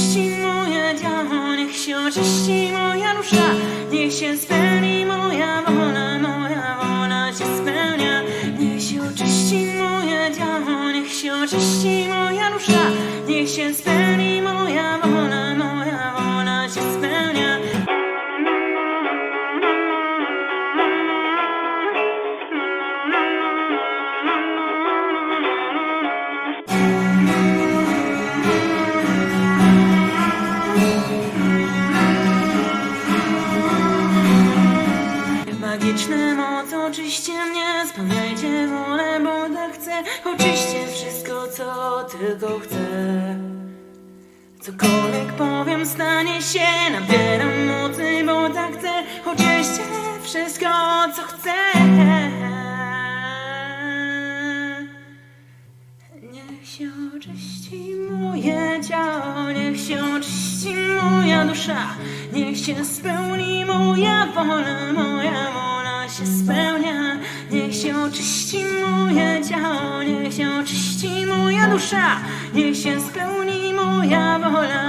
oczyści moja działa, niech się oczyści moja dusza, niech się spełni moja wola, moja wola się spełnia. Niech się oczyści moja działa, niech się oczyści moja dusza, niech się spełni moje moc, oczyście mnie, spełniajcie wolę, bo tak chcę. Oczyście wszystko, co tylko chcę. Cokolwiek powiem, stanie się, nabieram mocy, bo tak chcę. Oczyście wszystko, co chcę. Niech się oczyści moje ciało, niech się oczyści moja dusza, niech się spełni moja wola się spełnia. Niech się oczyści moje ciało, niech się oczyści moja dusza, niech się spełni moja wola,